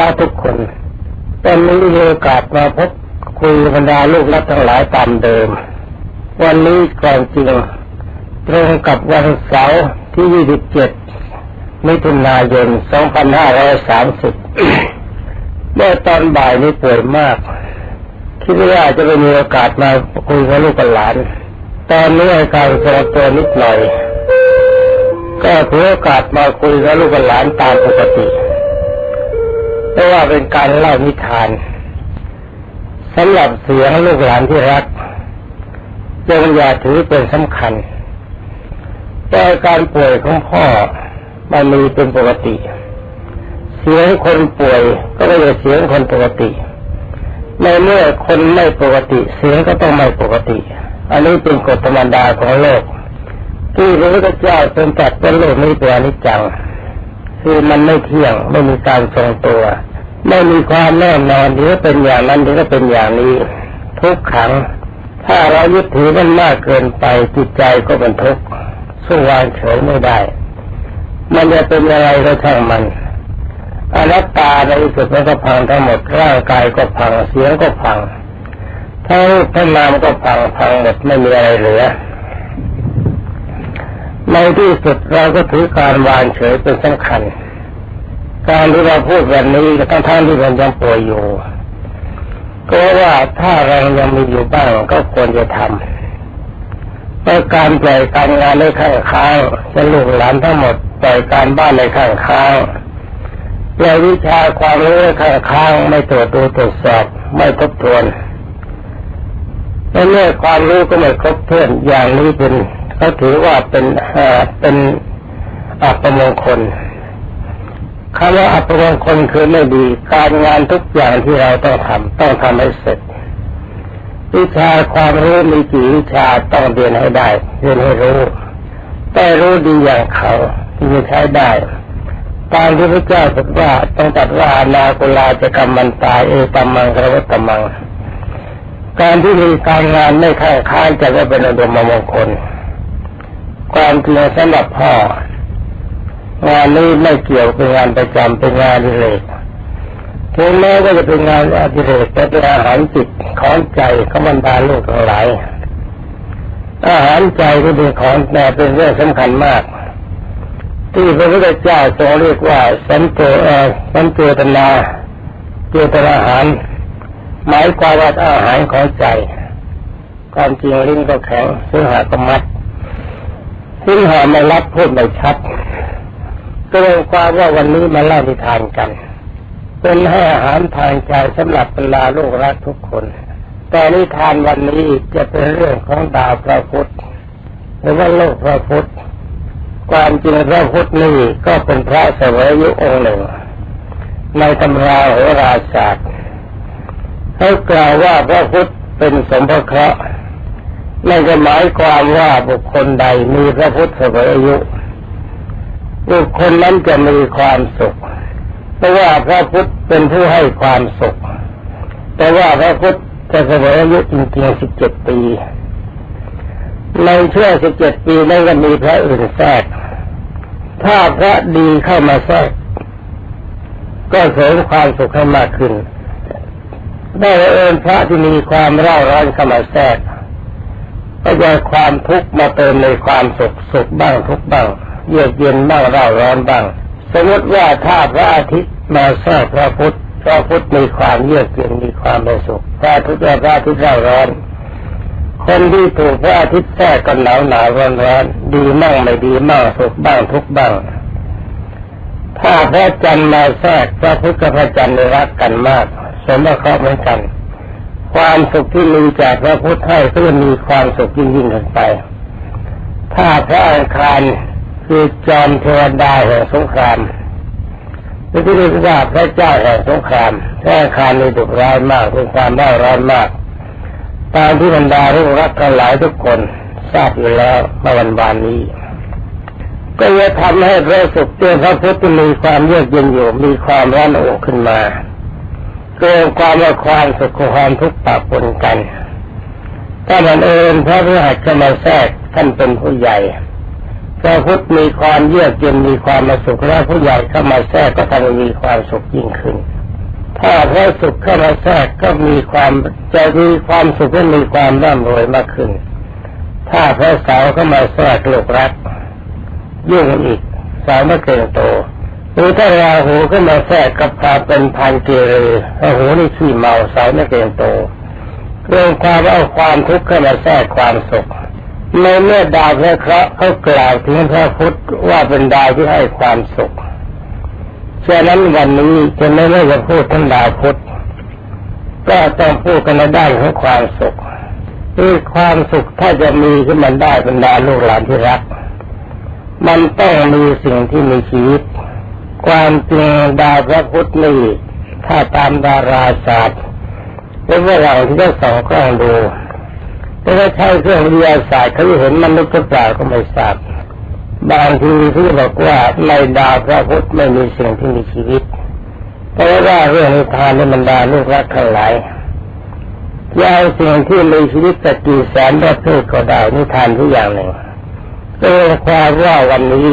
รักทุกคนตอนนี้มีโอกาสมาพบคุยบรรดาลูกรักทั้งหลายตามเดิม วันนี้ก่อนจริงตรงกับวันเสาร์ที่ 27 มิถุนายน 2530 เมื่อตอนบ่ายนี้ป่วยมาก คิดว่าจะไม่มีโอกาสมาคุยกับลูกกับหลาน ตอนนี้อาการทรงตัวนิดหน่อย ก็ถือโอกาสมาคุยกับลูกกับหลานตามปกติ เพราะว่าเป็นการเล่านิทานสำหรับเสียงลูกหลานที่รักจงอย่าถือเป็นสำคัญ แต่การป่วยของพ่อมันมีเป็นปกติ เสียงคนป่วยก็ไม่ใช่เสียงคนปกติในเมื่อคนไม่ปกติ เสียงก็ต้องไม่ปกติ อันนี้เป็นกฎธรรมดาของโลก ที่พระพุทธเจ้าทรงตรัสว่าโลกนี้เป็นอนิจจังคือมันไม่เที่ยงไม่มีการทรงตัว ไม่มีความแน่นอนเดี๋ยวเป็นอย่างนั้นเดี๋ยวก็เป็นอย่างนี้ ทุกขัง ถ้าเรายึดถือมันมากเกินไปจิตใจก็เป็นทุกข์สู้วางเฉยไม่ได้ มันจะเป็นอะไรก็ช่างมันอนัตตาในที่สุดมันก็พังทั้งหมดร่างกายก็พังเสียงก็พังทั้งรูปทั้งนามก็พังพังหมดไม่มีอะไรเหลือในที่สุดเราก็ถือการวางเฉยเป็นสำคัญ การที่เราพูดแบบนี้ก็ทั้งท่านที่มันยังป่วยอยู่ ก็ว่าถ้าแรงยังมีอยู่บ้างก็ควรจะทำแต่การปล่อยการงานในข้างค้างจะลูกหลานทั้งหมดปล่อยการบ้านในข้างค้างปล่อยวิชาความรู้ในข้างค้างไม่ตรวจดูตรวจสอบไม่ทบทวนในเมื่อความรู้ก็ไม่ครบถ้วนอย่างนี้เป็นเขาถือว่าเป็นเป็นอัปมงคล คำว่าอัปมงคลคือไม่ดี การงานทุกอย่างที่เราต้องทำต้องทำให้เสร็จ วิชาความรู้มีกี่วิชาต้องเรียนให้ได้เรียนให้รู้แต่รู้ดีอย่างเขาที่จะใช้ได้ตามที่พระเจ้าตรัสว่าต้องตัดว่านากุลาจะกรรมมันตายเอตัมมังกระวัตตมัง การที่มีการงานไม่ข้างค้านจะได้เป็นอดมมงคล ความจริงสำหรับพ่อ งานนี้ไม่เกี่ยวเป็นงานประจำเป็นงานอดิเรกถึงแม้ก็จะเป็นงานอดิเรกแต่เป็นอาหารจิตของใจของบรรดาลูกทั้งหลาย อาหารใจที่เป็นของแม่เป็นเรื่องสำคัญมาก ที่พระพุทธเจ้าทรงเรียกว่าสันเตอสันเจตนาเจตนาอาหาร หมายความว่าอาหารของใจ ความจริงลิ้นก็แข็งซึ่งหาก็มัดซึ่งหาไม่รับพูดไม่ชัด ก็เลยความว่าวันนี้มาเล่านิทานกัน เป็นให้อาหารทางใจสำหรับบรรดาลูกรักทุกคน แต่นิทานวันนี้จะเป็นเรื่องของดาวพระพุทธหรือว่าโลกพระพุทธความจริงพระพุทธนี่ก็เป็นพระเสวยยุองค์หนึ่ง ในตำราโหราศาสตร์เขากล่าวว่าพระพุทธเป็นสมภเคราะห์นั่นก็หมายความว่าบุคคลใดมีพระพุทธเสวยอายุ บุคคลนั้นจะมีความสุข เพราะว่าพระพุทธเป็นผู้ให้ความสุข แต่ว่าพระพุทธจะเสวยอายุจริงๆสิบเจ็ดปี ในช่วงสิบเจ็ดปีนั้นก็มีพระอื่นแทรก ถ้าพระดีเข้ามาแทรก ก็เสริมความสุขให้มากขึ้น ได้เอิญพระที่มีความเร่าร้อนเข้ามาแทรกก็จะความทุกข์มาเติมในความสุขสุขบ้างทุกบ้าง เยือกเย็นบ้างเร่าร้อนบ้าง สมมติว่าถ้าพระอาทิตย์มาแทรกพระพุทธพระพุทธมีความเยือกเย็นมีความเป็นสุขพระอาทิตย์พระอาทิตย์เร่าร้อนคนที่ถูกพระอาทิตย์แทรกกันหนาวหนาวร้อนร้อนดีมั่งไม่ดีมั่งสุขบ้างทุกบ้าง ถ้าพระจันทร์มาแทรกพระพุทธกับพระจันทร์รักกันมาก สมเคราะห์เหมือนกัน ความสุขที่มีจากพระพุทธให้ก็จะมีความสุขยิ่งยิ่งขึ้นไป ถ้าพระอังคาร คือจอมเทวดาแห่งสงครามหรือที่เรียกว่าพระเจ้าแห่งสงครามพระอังคารมีดุร้ายมากเป็นความเล่ร้อนมาก ตามที่บรรดาลูกรักกันหลายทุกคนทราบอยู่แล้วเมื่อวันวานนี้ ก็จะทำให้พระสุขเตือนพระพุทธมีความเยือกเย็นอยู่มีความร้อนอกขึ้นมาเกิดความว่าความสุขความทุกข์ปะปนกันถ้ามันเอิญพระพฤหัสจะมาแทรกท่านเป็นผู้ใหญ่ พระพุทธมีความเยือกเย็นมีความมาสุขแล้วผู้ใหญ่เข้ามาแทรกก็ทำให้มีความสุขยิ่งขึ้น ถ้าพระสุขเข้ามาแทรกก็มีความจะมีความสุขและมีความร่ำรวยมากขึ้น ถ้าพระสาวเข้ามาแทรกโลกรักยุ่งอีกสาวไม่เกินโตหรือถ้าราหูขึ้นมาแทรกกับพาเป็นพันเกเรราหูนี่ขี้เมาสาวไม่เกินโตเรื่องความเอาความทุกข์เข้ามาแทรกความสุข ในเมื่อดาวพระเคราะห์เขากล่าวถึงพระพุทธว่าเป็นดาวที่ให้ความสุขฉะนั้นวันนี้จะไม่ได้จะพูดทั้งดาวพุธก็ต้องพูดกันในด้านของความสุขคือความสุขถ้าจะมีขึ้นมันได้บรรดาลูกหลานที่รัก มันต้องมีสิ่งที่มีชีวิต ความจริงดาวพระพุธนี่ถ้าตามดาราศาสตร์เป็นว่าเราที่ได้ส่องกล้องดู แต่ถ้าใช้เครื่องวิทยาศาสตร์เขาเห็นมันนึกก็เปล่าก็ไม่ทราบบางทีที่บอกว่าในดาวพระพุธไม่มีสิ่งที่มีชีวิตเพราะว่าเรื่องนิทานในบรรดาลูกรักทั้งหลายยาวสิ่งที่มีชีวิตสักกี่แสนประเภทก็ได้นิทานทุกอย่างหนึ่งเ็นความว่าวันนี้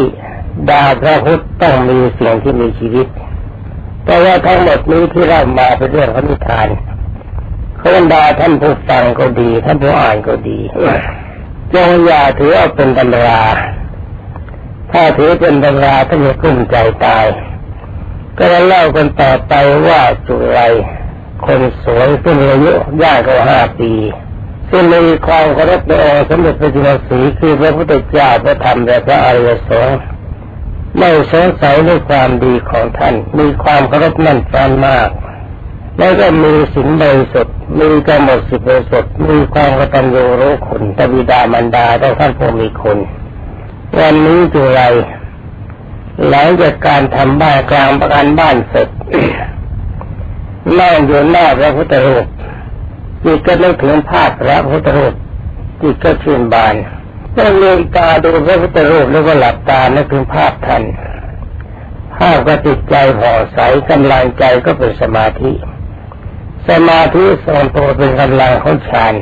ดาวพระพุธต้องมีสิ่งที่มีชีวิต แต่ว่าทั้งหมดนี้ที่เรามาเป็นเรื่องของนิทาน เขาบรรดาท่านผู้ฟังก็ดี ท่านผู้อ่านก็ดีจงอย่าถือเอาเป็นตำรา ถ้าถือเป็นตำราท่านจะกุ้มใจตาย ก็จะเล่ากันต่อไปว่าจุไรคนสวยซึ่งอายุย่างก็ห้าปี ซึ่งมีความเคารพในองค์สมเด็จพระจินสีคือพระพุทธเจ้าพระธรรมและพระอริยสงฆ์ไม่สงสัยในความดีของท่าน มีความเคารพนั่นแฟนมาก แล้วก็มีสินบริสุทธิ์มีกำหนดสิบริสุทธิ์มีความกตัญญูรู้คุณตบิดามันดาต้องท่านผู้มีคุณวันนี้จุไรหลังจากการทำบ้านกลางประกันบ้านเสร็จนั่งอยู่หน้าพระพุทธรูปจิตก็นึกถึงภาพพระพุทธรูปจิตก็ชื่นบานก็ลืมตาดูพระพุทธรูปแล้วก็หลับตานึกถึงภาพท่านภาพก็ติดใจผ่องใสกำลังใจก็เป็นสมาธิ สมาธิทรงตัวเป็นกำลังของฌาน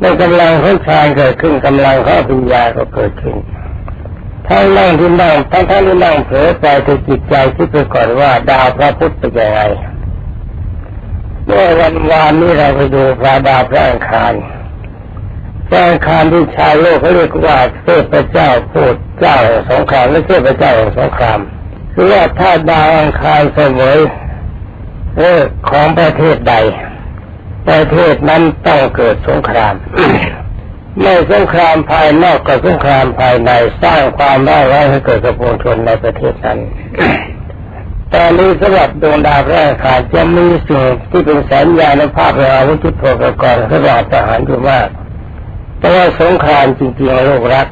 ในกำลังของฌานเกิดขึ้นกำลังของปัญญาก็เกิดขึ้นทั้งนั่งที่นั่งทั้งท่านที่นั่งเผลอใจถึงจิตใจที่ไปก่อนว่าดาวพระพุทธเป็นยังไงเมื่อวันวานนี้เราไปดูพระดาวพระอังคารพระอังคารที่ชาวโลกเขาเรียกว่าเทพเจ้าพูดเจ้าสงครามและเทพเจ้าสงครามคือว่าถ้าดาวอังคารเสมอ เออของประเทศใด ประเทศนั้นต้องเกิดสงครามไม่สงครามภายนอกกับสงครามภายในสร้างความร้ายร้ายให้เกิดกับปวงชนในประเทศนั้นตอนนี้สำหรับดวงดาวแรกขาดจะมีสิ่งที่เป็นแสนยาในภาพอาวุธทุกปรกอบสำหรับทหารอยู่มากแต่ว่าสงครามจริงๆโลกรัก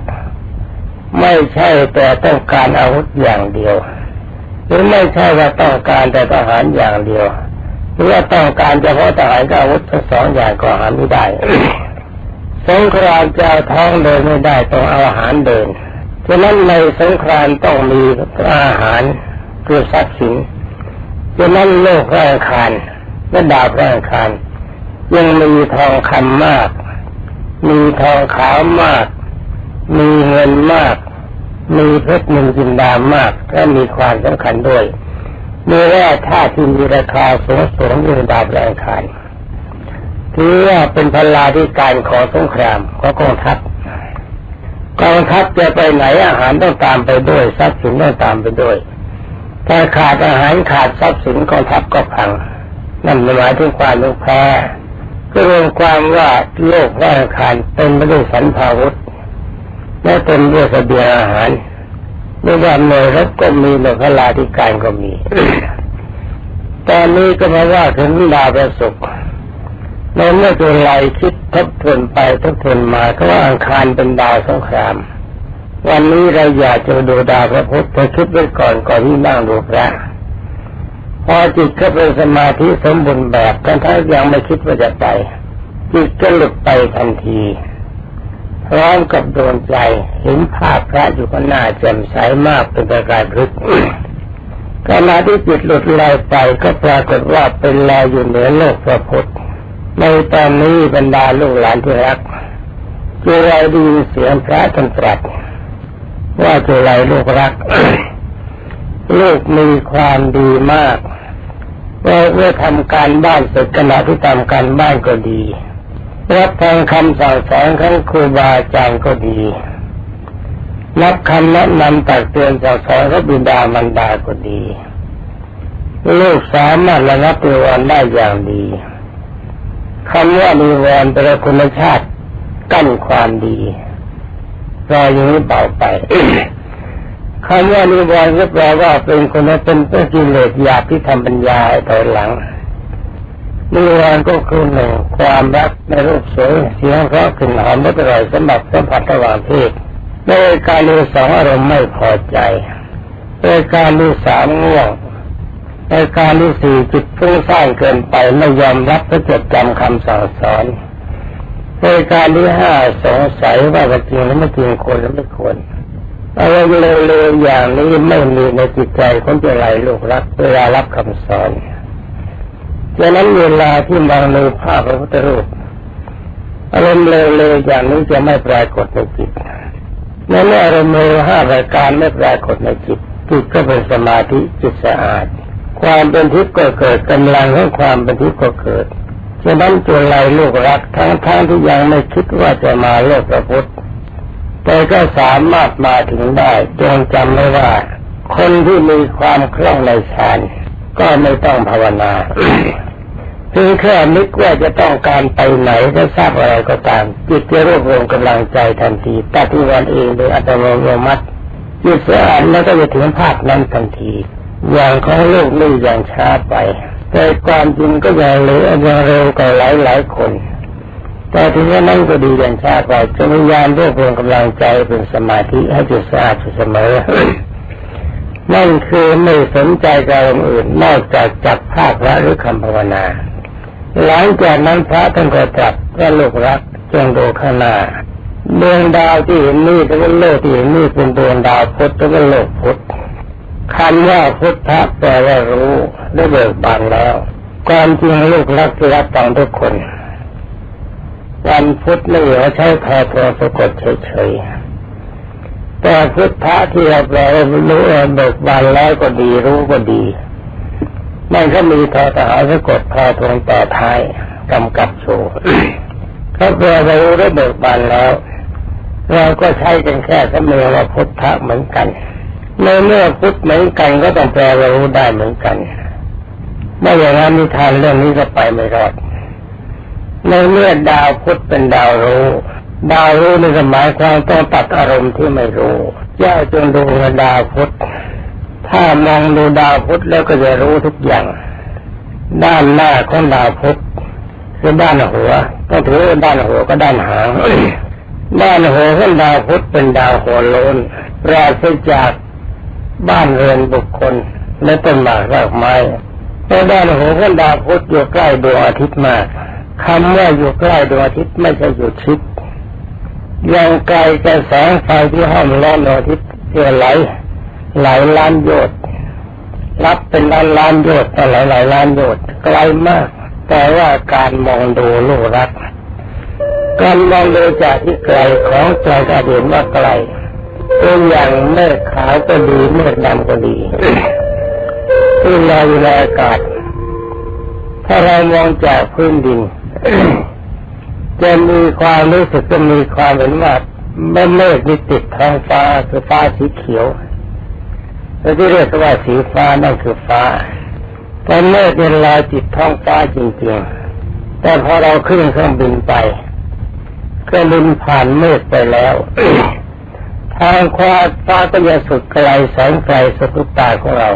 ไม่ใช่แต่ต้องการอาวุธอย่างเดียว หรือไม่ใช่ว่าต้องการแต่ทหารอย่างเดียว หรือว่าต้องการเฉพาะทหารกับอาวุธทั้งสองอย่างก็หาไม่ได้สงครามจะท้องเดินไม่ได้ต้องเอาอาหารเดินฉะนั้นในสงครามต้องมีอาหารคือทรัพย์สินฉะนั้นโลกแรงคารและดาบแรงคารยังมีทองคำมาก มีทองขาวมาก มีเงินมาก มีเพชรหนึ่งจินดามากและมีความสำคัญด้วย มีแร่ธาตุที่มีราคาสูงสูงอยู่ในดาบแรงคานถือว่าเป็นพลาธิการของสงครามของกองทัพกองทัพจะไปไหนอาหารต้องตามไปด้วยทรัพย์สินต้องตามไปด้วยถ้าขาดอาหารขาดทรัพย์สินกองทัพก็พังนั่นหมายถึงความลุกแพ้ก็รวมความว่าโลกแรงคารเป็นไปด้วยสันพาวุธ และเต็มด้วยเสบียงอาหารไม่ว่าหน่วยรบก็มีหน่วยพลาธิการก็มี ตอนนี้ก็มาว่าถึงดาวประสุกในเมื่อตัวไรคิดทบทวนไปทบทวนมาก็ว่าอังคารเป็นดาวสงคราม วันนี้เราอยากจะดูดาวพระพุทธคิดไว้ก่อนก่อนที่นั่งดูพระพอจิตเข้าเป็นสมาธิสมบูรณ์แบบกันทั้งยังไม่คิดว่าจะไปจิตก็หลุดไปทันที พร้อมกับโดวงใจเห็นภาพพระอยู่ข้างหน้าแจ่มใสมากเป็นประกายพลึกขณะที่จิตหลุดลอยไปก็ปรากฏว่าเป็นลอยอยู่เหนือโลกพระพุทธในตอนนี้บรรดาลูกหลานที่รักจูไรดีเสียงพระท่านตรัสว่าจุไรลูกรักลูกมีความดีมากเมื่อทำการบ้านเสร็จขณะที่ทำการบ้านก็ดี รับฟังคำสั่งสอนของครูบาอาจารย์ก็ดี รับคำแนะนำตักเตือนสั่งสอนของบิดามารดาก็ดีลูกสามารถระงับนิวรณ์ได้อย่างดีคำว่านิวรณ์เป็นคุณชาติกั้นความดีรออย่างนี้เบาไปคำว่านิวรณ์ก็แปลว่าเป็นคนเป็นเป็นกิเลสหยาบที่ทำปัญญาให้ถอยหลัง นิวรณ์ก็คือหนึ่งความรักในรูปสวยเสียงเพราะกลิ่นหอมและอร่อยสำหรับสัมผัสระหว่างเพศในการดูสองอารมณ์ไม่พอใจในการดูสามง่วงในการดูสี่จิตฟุ้งซ่านเกินไปไม่ยอมรับและจดจำคำสั่งสอนในการที่ห้าสงสัยว่าจะจริงหรือไม่จริงควรหรือไม่ควรอะไรเร็วๆอย่างนี้ไม่มีในจิตใจคนจะไรลูกรักเวลารับคำสอน ดังนั้นเวลาที่มองในภาพพระพุทธรูปอารมณ์เร็วๆอย่างนี้จะไม่ปรากฏในจิตในเมื่ออารมณ์เร็วห้ารายการไม่ปรากฏในจิตจิตก็เป็นสมาธิจิตสะอาด ความเป็นทิพย์ก็เกิดกำลังของความเป็นทิพย์ก็เกิดฉะนั้นจุลัยลูกรักทั้งทั้งที่ยังไม่คิดว่าจะมาโลกพระพุทธแต่ก็สามารถมาถึงได้จงจำไว้ว่า คนที่มีความคล่องในฌานก็ไม่ต้องภาวนา เพียงแค่นึกว่าจะต้องการไปไหนจะทราบอะไรก็ตามจิตจะรวบรวมกำลังใจทันทีตัดที่วันเองโดยอัตโนมัติจิตเสียอ่านแล้วก็จะถึงภาพนั้นทันที อย่างของโลกนี่อย่างช้าไป แต่ความจริงก็ยังเร็วยังเร็วกว่าหลายหลายคน แต่ถึงนั้นก็ดีอย่างช้าไปจะมียานรวบรวมกำลังใจเป็นสมาธิให้จิตสะอาดเสมอนั่นคือไม่สนใจกับอื่นนอกจากจับภาพพระหรือคำภาวนา หลังจากนั้นพระท่านก็ตรัสว่าลูกรักจงดูข้างหน้าดวงดาวที่เห็นนี่แล้วก็โลกที่เห็นนี่เป็นดวงดาวพุทธแล้วก็โลกพุทธคำว่าพุทธะแปลว่ารู้ได้เบิกบานแล้วความจริงลูกรักที่รักตังทุกคนวันพุธไม่เหลือใช้พอทอสะกดเฉยๆแต่พุทธะที่เราแปลว่ารู้เบิกบานแล้วก็ดีรู้ก็ดี มันก็มีทอทหารสะกดพอทงต่อท้ายกำกับโชว์เขาแปลว่ารู้ได้เบิกบานแล้ว เราก็ใช้กันแค่สมอว่าพุทธะเหมือนกันในเมื่อพุทธเหมือนกันก็ต้องแปลว่ารู้ได้เหมือนกันไม่อย่างนั้นนิทานเรื่องนี้ก็ไปไม่รอดในเมื่อดาวพุทธเป็นดาวรู้ ดาวรู้ในสมัยความต้องตัดอารมณ์ที่ไม่รู้เจ้าจงดูดาวพุทธ ถ้ามองดูดาวพุธแล้วก็จะรู้ทุกอย่าง ด้านหน้าของดาวพุธคือด้านหัวก็ถือด้านหัวก็ด้านหางด้านหัวของดาวพุธเป็นดาวหัวโลนปราศจากบ้านเรือนบุคคลและต้นไม้รากไม้แต่ด้านหัวของดาวพุธอยู่ใกล้ดวงอาทิตย์มากคำว่าอยู่ใกล้ดวงอาทิตย์ไม่ใช่อยู่ชิดยังไกลจากแสงไฟที่ห้อมล้อมดวงอาทิตย์เสื่อไหล หลายล้านโยชน์รับเป็นล้านล้านโยชน์แต่หลายหลายล้านโยชน์ไกลมาก แต่ว่าการมองดูลูกรัก การมองดูจากที่ไกลของใจกระเด็นว่าไกลตัวอย่างเมฆขาวก็ดีเมฆดำก็ดีที่ลอยอยู่ในอากาศ ถ้าเรามองจากพื้นดินจะมีความรู้สึกจะมีความเห็นว่าเมฆเมฆนี่ติดท้องฟ้าคือฟ้าสีเขียว แล้วที่เรียกว่าสีฟ้านั่นคือฟ้าแต่เมฆเป็นลายติดท้องฟ้าจริงๆ แต่พอเราขึ้นเครื่องบินไปเครื่องบินผ่านเมฆไปแล้วทางควาฟ้าก็จะสุดไกลแสงไกลสุดตาของเรา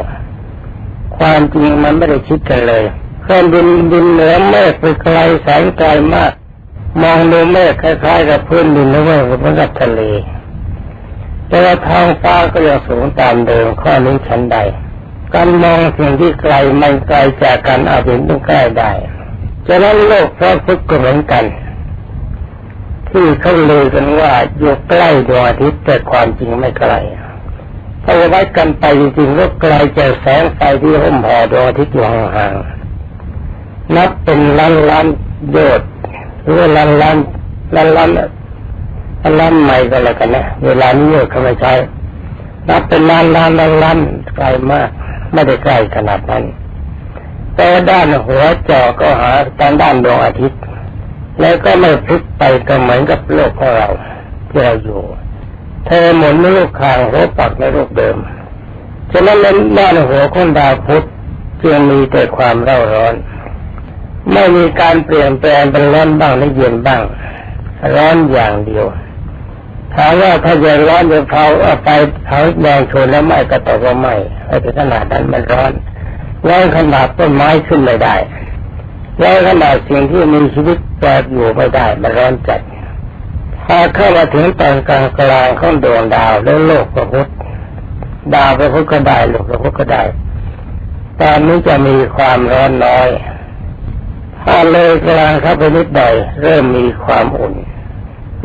ความจริงมันไม่ได้คิดกันเลยเครื่องบินบินเหนือเมฆไปไกลแสงไกลมาก มองดูเมฆคล้ายๆกับพื้นดินหรือว่าเหมือนกับทะเล แต่ว่าทางฟ้าก็ยังสูงตามเดิมข้อนี้ชั้นใด การมองสิ่งที่ไกลมันไกลจากกันอาจเห็นต้องใกล้ได้จะนั้นโลกพระพุทธก็เหมือนกัน ที่เขาลือกันว่าอยู่ใกล้ดวงอาทิตย์แต่ความจริงไม่ไกลถ้าวัดกันไปจริงๆก็ไกลจากแสงไฟที่ห่มห่อดวงอาทิตย์อยู่ห่างๆนับเป็นล้านล้านโยชน์หรือล้านล้านล้านล้าน ล้านใหม่ก็แล้วกันนะ เวลานี้เขาไม่ใช้นับเป็นล้านล้านล้านล้านไกลมาก ไม่ได้ใกล้ขนาดนั้นแต่ด้านหัวจอก็หาทางด้านดวงอาทิตย์ แล้วก็ไม่พลิกไปก็เหมือนกับโลกของเราที่เราอยู่ เธอหมุนไม่ลูกคางหัวปักในรูปเดิมฉะนั้นด้านหัวของดาวพุธจึงมีแต่ความเร่าร้อน ไม่มีการเปลี่ยนแปลงเป็นร้อนบ้างหรือเย็นบ้าง ร้อนอย่างเดียว ถามว่าถ้าจะร้อนจะเผาเอาไปเผาแดงชนแล้วไม่ก็ตอบว่าไม่ไอ้ขนาดนั้นมันร้อนร้อนขนาดต้นไม้ขึ้นไม่ได้ร้อนขนาดสิ่งที่มีชีวิตแปรอยู่ไม่ได้มันร้อนจัดถ้าเข้ามาถึงตอนกลางกลางของดวงดาวแล้วโลกพระพุทธดาวพระพุทธก็ได้โลกพระพุทธก็ได้ตอนนี้จะมีความร้อนน้อยถ้าเลยกลางเข้าไปนิดหน่อยเริ่มมีความอุ่น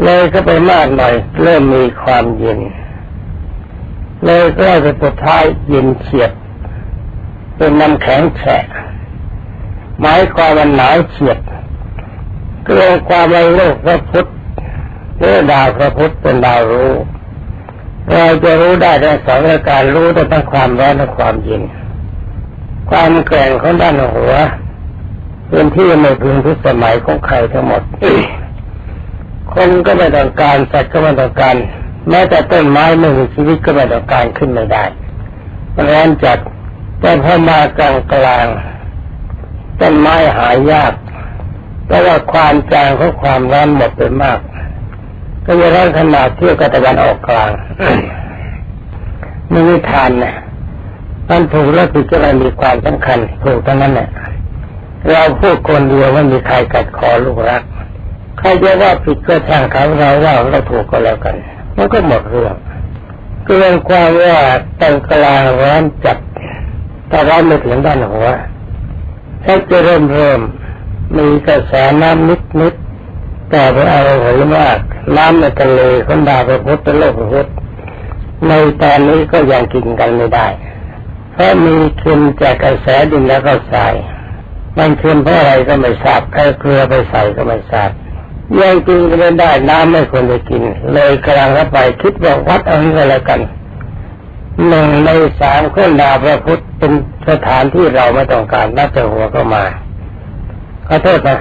เลยก็ไปมากหน่อย เริ่มมีความเย็น เลยใกล้ไปสุดท้ายเย็นเฉียบ เป็นน้ำแข็งแฉะหมายความว่าหนาวเฉียบเกลียความในโลกพระพุทธเรือดาวพระพุทธเป็นดาวรู้เราจะรู้ได้ทั้งสองอาการรู้ได้ทั้งความร้อนและความเย็น ความแกร่งของด้านหัวเป็นที่ไม่พึงทุกสมัยของใครทั้งหมด คนก็ไม่ต้องการสัตว์ก็ไม่ต้องการ แม้แต่ต้นไม้ไม่มีชีวิตก็ไม่ต้องการขึ้นไม่ได้ร้อนจัดแต่พอมากลางกลางต้นไม้หายยากเพราะว่าความจางของความร้อนหมดไปมาก ก็จะร้อนขนาดเที่ยวกับตะวันออกกลางมีนิทานนะมันถูกและผิดก็เลยมีความสำคัญถูกทั้งนั้นแหละเราพูดคนเดียวไม่มีใครกัดคอลูกรัก ใครจะว่าผิดก็ช่างเขาเราว่าเราถูกก็แล้วกัน มันก็หมดเรื่องเรื่องความว่าตั้งกลางร้อนจัดแต่ร้อนไม่ถึงด้านหัวถ้าจะเริ่มเริ่มมีกระแสน้ำนิดนิดแต่ไปเอาหัวมาก น้ำในทะเลคนดาวพระพุทธโลกพุทธในตอนนี้ก็ยังกินกันไม่ได้ เพราะมีเค็มจากกระแสดินแล้วก็ทรายมันเค็มเพราะอะไรก็ไม่ทราบแค่เกลือไปใส่ก็ไม่ทราบ ยังกินก็ไม่ได้น้ำไม่ควรจะกิน เลยกลังเข้าไปคิดว่าวัดเอางี้ก็แล้วกันหนึ่งในสามเครื่องดาวพระพุทธเป็นสถานที่เราไม่ต้องการนับแต่หัวก็มาขอโทษนะ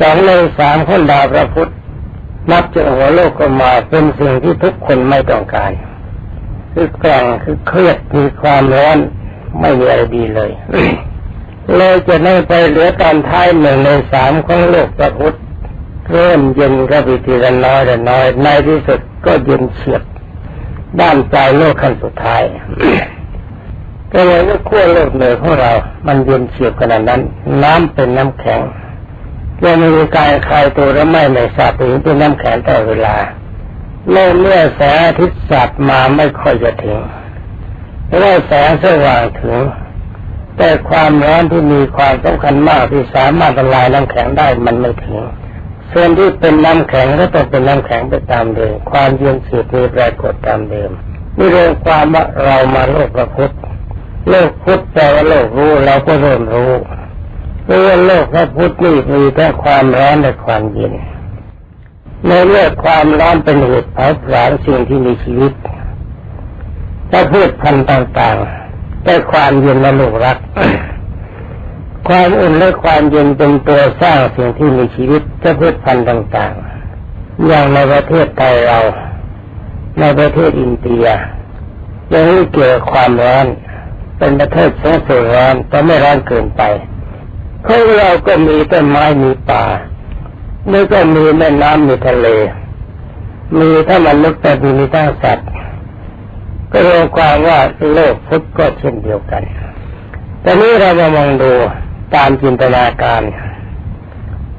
สองในสามเครื่องดาวพระพุทธนับจากหัวโลกก็มาเป็นสิ่งที่ทุกคนไม่ต้องการ คือแกร่งคือเครียดมีความร้อนไม่มีอะไรดีเลยเลยจะได้ไปเหลือตอนท้ายหนึ่งในสามของโลกพระพุทธ เริ่มเย็นก็ไปทีละน้อยละน้อย ในที่สุดก็เย็นเฉียบด้านปลายโลกขั้นสุดท้ายก็เลยว่าขั้วโลกเหนือของเรา มันเย็นเฉียบขนาดนั้น น้ำเป็นน้ำแข็งยังมีการคลายตัวและไม่ในสาบถึงเป็นน้ำแข็งต่อดเวลาเมื่อเมื่อแสงอาทิตย์สัตว์มาไม่ค่อยจะถึงเมื่อแสงสว่างถึง แต่ความร้อนที่มีความสำคัญมากที่สามารถละลายน้ำแข็งได้มันไม่ถึง ส่วนที่เป็นน้ำแข็งก็ต้องเป็นน้ำแข็งไปตามเดิม ความเย็นสืบมีปรากฏตามเดิมนี่เรื่องความว่าเรามาโลกพระพุทธโลกพุทธแปลว่าโลกรู้เราก็เริ่มรู้เรื่องโลกพระพุทธนี่มีแค่ความร้อนและความเย็นในเรื่องความร้อนเป็นเหตุเผาผลาญสิ่งที่มีชีวิตถ้าพืชพันธุ์ต่างๆแต่ความเย็นและโลกรัก ความอุ่นและความเย็นเป็นตัวสร้างสิ่งที่มีชีวิตจะพืชพันธุ์ต่างๆ อย่างในประเทศไทยเรา ในประเทศอินเดียยังไม่เกี่ยวความร้อน เป็นประเทศสงสร้อนแต่ไม่ร้อนเกินไปของเราก็มีต้นไม้มีป่าแล้วก็มีแม่น้ำมีทะเล มีถ้ามันลึกแต่มีทั้งสัตว์ก็รวมความว่าโลกพุทธก็เช่นเดียวกัน แต่นี้เรามามองดู ตามจินตนาการ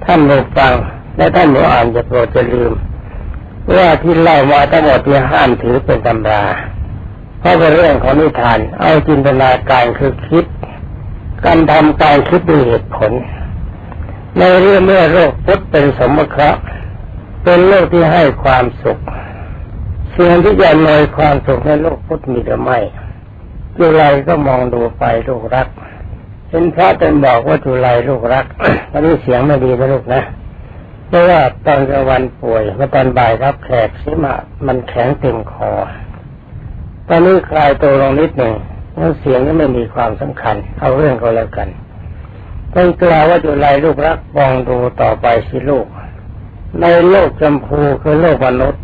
ท่านผู้ฟังและท่านผู้อ่านจะโปรดจะลืมว่าที่เล่ามาทั้งหมดที่ห้ามถือเป็นตำราเพราะเป็นเรื่องของนิทาน เอาจินตนาการคือคิด การทำการคิดด้วยเหตุผล ในเรื่องเมื่อโรคพุทธเป็นสมคระเป็นโลกที่ให้ความสุขสิ่งที่จะนอยความสุขในโลกพุทธมีหรือไม่จุไรก็มองดูไปลูกรัก เป็นพระเป็นบอกว่าจุไรลูกรักตอนนี้เสียงไม่ดีนะลูกนะเพราะว่าตอนกลางวันป่วยเมื่อตอนบ่ายรับแขกสีมามันแข็งเต็มคอ ตอนนี้คลายตัวลงนิดหนึ่งแล้วเสียงก็ไม่มีความสำคัญ เอาเรื่องก็แล้วกันต้องกล่าวว่าจุลไรลูกรักมองดูต่อไปสิลูก ในโลกจำพูคือโลกมนุษย์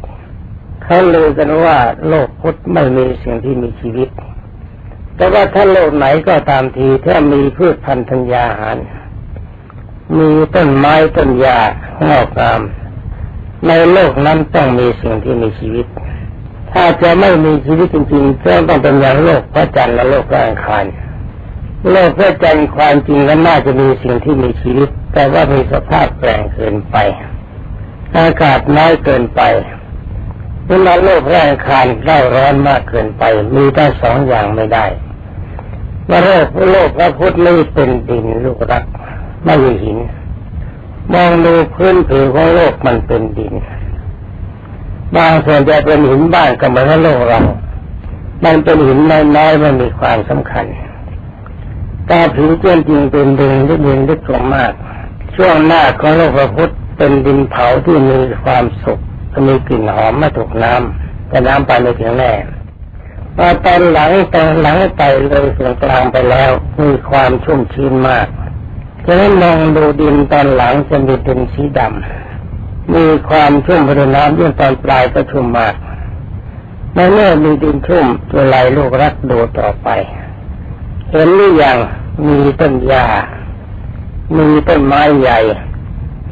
เขาลือกันว่าโลกพุทธไม่มีสิ่งที่มีชีวิต แต่ว่าถ้าโลกไหนก็ตามทีถ้ามีพืชพันธุ์ธัญญาหาร มีต้นไม้ต้นหญ้างอกงาม ในโลกนั้นต้องมีสิ่งที่มีชีวิต ถ้าจะไม่มีชีวิตจริงๆก็ต้องเป็นอย่างโลกพระจันทร์และโลกร่างคารโลกพระจันทร์ความจริงก็น่าจะมีสิ่งที่มีชีวิต แต่ว่ามีสภาพแปลงเกินไป อากาศน้อยเกินไปเวลาโลกแรงคารเล่าร้อนมากเกินไป มีได้สองอย่างไม่ได้ ว่าโลกโลกพระพุทธนี่เป็นดินลูกรักไม่ใช่หิน มองดูพื้นผิวของโลกมันเป็นดิน บางส่วนจะเป็นหินบ้างก็เหมือนโลกเรา มันเป็นหินน้อยๆมันมีความสำคัญตาผิวเจียนจริงเป็นดินที่ดินที่กลมมาก ช่วงหน้าของโลกพระพุทธเป็นดินเผาที่มีความสุขมีกลิ่นหอมไม่ถูกน้ำแต่น้ำไปไม่ถึงแน่ พอตอนหลังตอนหลังไปเลยส่วนกลางไปแล้ว มีความชุ่มชื้นมากฉะนั้นมองดูดินตอนหลังจะมีดินสีดำมีความชุ่มไปด้วยน้ำยิ่งตอนปลายก็ชุ่มมากในเมื่อมีดินชุ่มตัวไหลลูกรักดูต่อไป เห็นหรือยังมีต้นหญ้ามีต้นไม้ใหญ่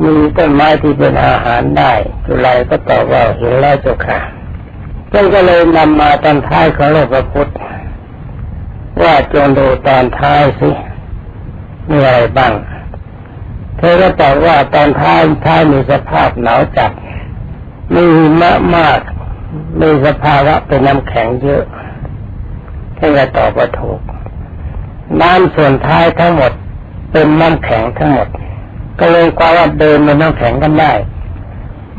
มีต้นไม้ที่เป็นอาหารได้จุลัยก็ตอบว่าเห็นแล้วเจ้าค่ะ ท่านก็เลยนำมาตอนท้ายของโลกพระพุทธว่าจงดูตอนท้ายสิมีอะไรบ้างเธอก็ตอบว่าตอนท้ายท้ายมีสภาพหนาวจัดมีหิมะมากมีสภาวะเป็นน้ำแข็งเยอะท่านก็ตอบว่าถูกน้ำส่วนท้ายทั้งหมดเป็นน้ำแข็งทั้งหมด ก็เลยความว่าเดินบนน้ำแข็งกันได้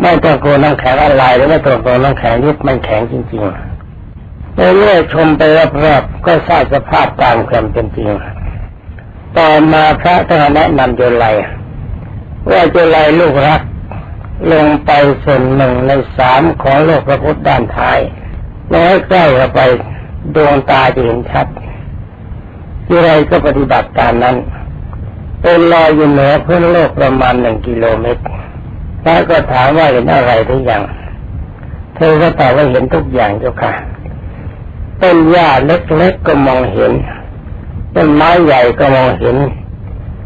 ไม่ต้องกน้ำแข็งอะไรหรือไม่ต้องกน้ำแข็งยึดมันแข็งจริงๆเมื่อชมไปรอบๆก็ทราบสภาพตามความเป็นจริงต่อมาพระท่านแนะนำโยไลว่าโยไลลูกรัก ลงไปส่วนหนึ่งในสามของโลกพระพุทธด้านท้ายแล้วใกล้เข้าไปดวงตาจะเห็นชัดที่ไรก็ปฏิบัติตามนั้นเป็นลอยอยู่เหนือพื้นโลกประมาณหนึ่งกิโลเมตร พระก็ถามว่าเห็นอะไรหรือยัง เธอก็ตอบว่าเห็นทุกอย่างเจ้าค่ะ ต้นหญ้าเล็กๆก็มองเห็น ต้นไม้ใหญ่ก็มองเห็น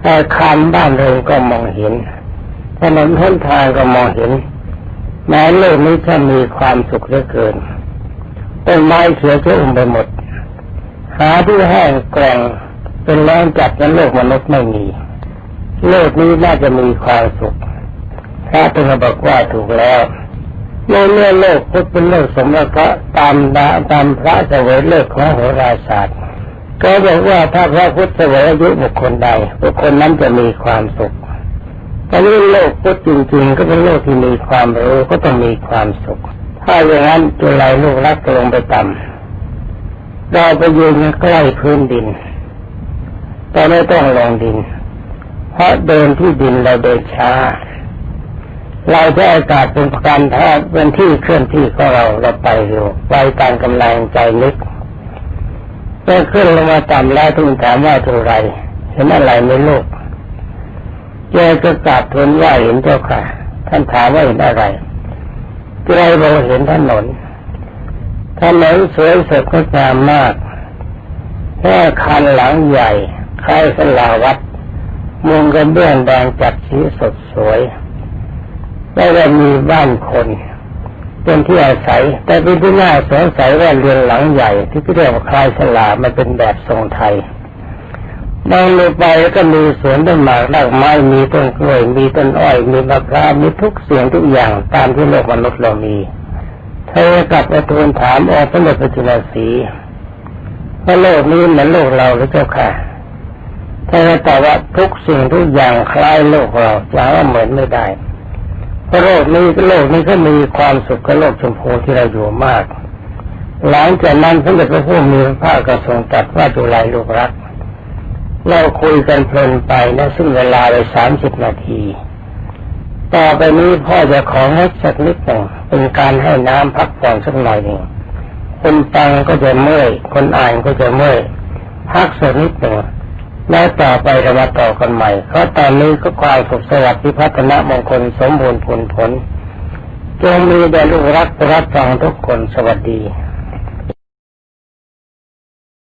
อาคารบ้านเรือนก็มองเห็นถนนหนทางก็มองเห็น แม้โลกนี้จะมีความสุขเหลือเกิน ต้นไม้เขียวชุ่มไปหมด หาที่แห้งแกร่งเป็นแรงจัดในโลกมนุษย์ไม่มี โลกนี้น่าจะมีความสุข พระพุทธบอกว่าถูกแล้วเมื่อเมื่อโลกพุทธเป็นโลกสมรสตามดาตามพระเสวยเลิกของโหราศาสตร์ ก็บอกว่าถ้าพระพุทธเสวยอายุบุคคลใดบุคคลนั้นจะมีความสุขแต่นี่โลกพุทธจริงๆ ก็เป็นโลกที่มีความรู้ก็ต้องมีความสุข ถ้าอย่างนั้นจุลัยลูกรักลงไปต่ำเราไปยืนใกล้พื้นดิน แต่ไม่ต้องลงดิน เพราะเดินที่ดินเราเดินช้า เราใช้อากาศเป็นการแท้เป็นที่เคลื่อนที่ของเราเราไปเร็วไปตามกำลังใจนึกเมื่อขึ้นลงมาต่ำแล้วทูลถามว่าเท่าไรเห็นอะไรในโลกแกก็กราบทูลว่าเห็นเจ้าค่ะ ท่านถามว่าเห็นอะไรใครบอกเห็นถนนถนนสวยสดงดงามมากแค่คันหลังใหญ่คล้ายสลาวัดมุงกระเบื้องแดงจัดสีสดสวย ได้ว่ามีบ้านคนเป็นที่อาศัย แต่เป็นที่น่าสงสัยว่าเรือนหลังใหญ่ ที่เรียกว่าคลายสลามันเป็นแบบทรงไทยมองลงไปแล้วก็มีสวนต้นหมากรากไม้มีต้นกล้วยมีต้นอ้อย มีมะพร้าวมีทุกเสียงทุกอย่างตามที่โลกมนุษย์เรามี เธอกลับมาทูลถามอสมเด็จพระจุลสีว่าโลกนี้เหมือนโลกเราหรือเจ้าค่ะถ้าแต่ว่าทุกสิ่งทุกอย่างคล้ายโลกเราจะว่าเหมือนไม่ได้ โลกนี้โลกนี้ก็มีความสุขกับโลกชมพูที่เราอยู่มาก หลังจากนั้นพระเดชพระผู้มีพระภากระทรงตรัสว่าดูไรลูกรัก เราคุยกันเพลินไปนะซึ่งเวลาไปสามสิบนาที ต่อไปนี้พ่อจะของดสักนิดหนึ่งเป็นการให้น้ำพักผ่อนสักหน่อยหนึ่งคนฟังก็จะเมื่อยคนอ่านก็จะเมื่อยพักสักนิดหนึ่ง แล้วต่อไปเรามาต่อกันใหม่ เพราะตอนนี้ก็ควายสุขสวัสดิ์พิพัฒนมงคลสมบูรณ์ผลผลจงมีแด่ลูกรักรับฟังทุกคนสวัสดี